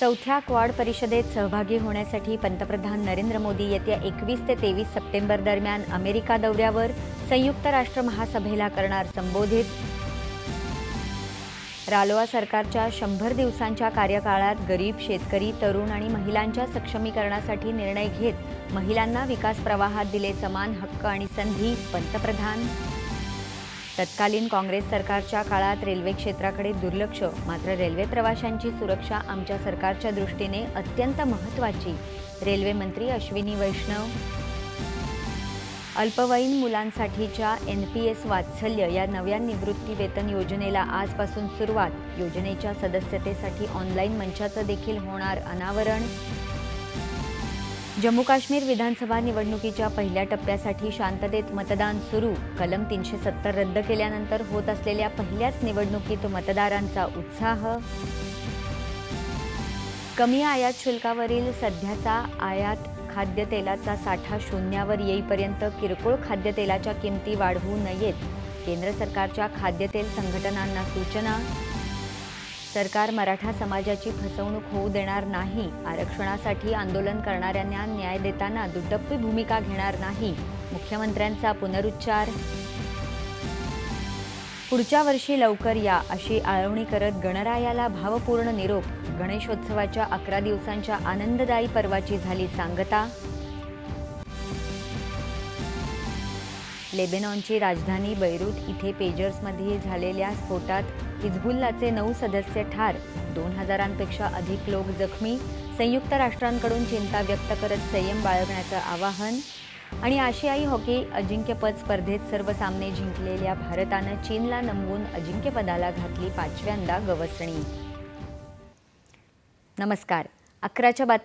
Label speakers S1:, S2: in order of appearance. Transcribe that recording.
S1: चौथ्या क्वाड परिषदेत सहभागी होण्यासाठी पंतप्रधान नरेंद्र मोदी येत्या एकवीस ते तेवीस सप्टेंबर दरम्यान अमेरिका दौऱ्यावर संयुक्त राष्ट्र महासभेला करणार संबोधित. रालोआ सरकारच्या शंभर दिवसांच्या कार्यकाळात गरीब शेतकरी तरुण आणि महिलांच्या सक्षमीकरणासाठी निर्णय घेत महिलांना विकास प्रवाहात दिले समान हक्क आणि संधी पंतप्रधान तत्कालीन काँग्रेस सरकारच्या काळात रेल्वे क्षेत्राकडे दुर्लक्ष मात्र रेल्वे प्रवाशांची सुरक्षा आमच्या सरकारच्या दृष्टीने अत्यंत महत्त्वाची रेल्वे मंत्री अश्विनी वैष्णव. अल्पवयीन मुलांसाठीच्या एन पी एस वात्सल्य या नव्या निवृत्ती वेतन योजनेला आजपासून सुरुवात. योजनेच्या सदस्यतेसाठी ऑनलाईन मंचाचं देखील होणार अनावरण. जम्मू काश्मीर विधानसभा निवडणुकीच्या पहिल्या टप्प्यासाठी शांततेत मतदान सुरू. कलम तीनशे सत्तर रद्द केल्यानंतर होत असलेल्या पहिल्याच निवडणुकीत मतदारांचा उत्साह कमी. आयात शुल्कावरील सध्याचा आयात खाद्यतेलाचा साठा शून्यावर येईपर्यंत किरकोळ खाद्यतेलाच्या किमती वाढवू नयेत. केंद्र सरकारच्या खाद्यतेल संघटनांना सूचना सरकार मराठा समाजाची फसवणूक होऊ देणार नाही आरक्षणासाठी आंदोलन करणाऱ्यांना न्याय देताना दुटप्पी भूमिका घेणार नाही मुख्यमंत्र्यांचा पुनरुच्चार. पुढच्या वर्षी लवकर या अशी आळवणी करत गणरायाला भावपूर्ण निरोप गणेशोत्सवाच्या अकरा दिवसांच्या आनंददायी पर्वाची झाली सांगता लेबेनॉनची राजधानी बैरूत इथे पेजर्समध्ये झालेल्या स्फोटात हिजबुल्लाचे नऊ सदस्य ठार दोन हजारांपेक्षा अधिक लोक जखमी संयुक्त राष्ट्रांकडून चिंता व्यक्त करत संयम बाळगण्याचं आवाहन आणि आशियाई हॉकी अजिंक्यपद स्पर्धेत सर्व सामने जिंकलेल्या भारतानं चीनला नमवून अजिंक्यपदाला घातली पाचव्यांदा गवसणी. नमस्कार. अकराच्या बातमी